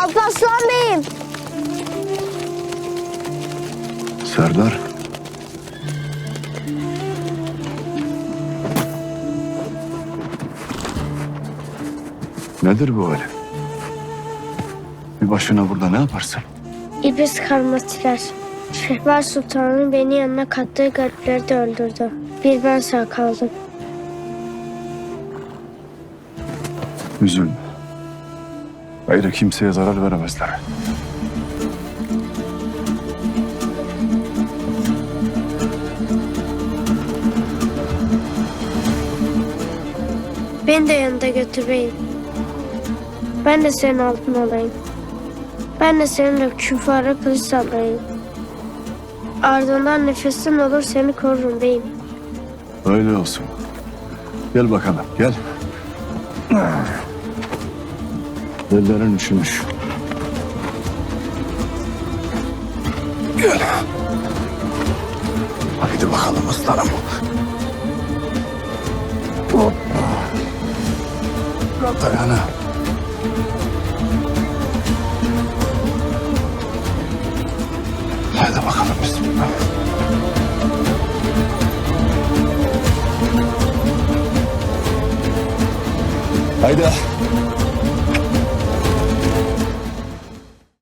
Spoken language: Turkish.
Alparslan Bey'im. Serdar. Nedir bu hali? Bir başına burada ne yaparsın? İblis karmatiler. Şehbar Sultan'ın beni yanına kattığı garipleri de öldürdü. Bir ben sağ kaldım. Üzülme. Gayrı kimseye zarar veremezler. Beni de yanında götür beyim. Ben de senin altın olayım. Ben de seninle küfara kılıç sallayayım. Ardından nefesim olur seni korurum beyim. Öyle olsun. Gel bakalım, gel. Ellerin üşümüş. Haydi bakalım aslanım. Biraz dayana. Haydi bakalım bismillah. Haydi.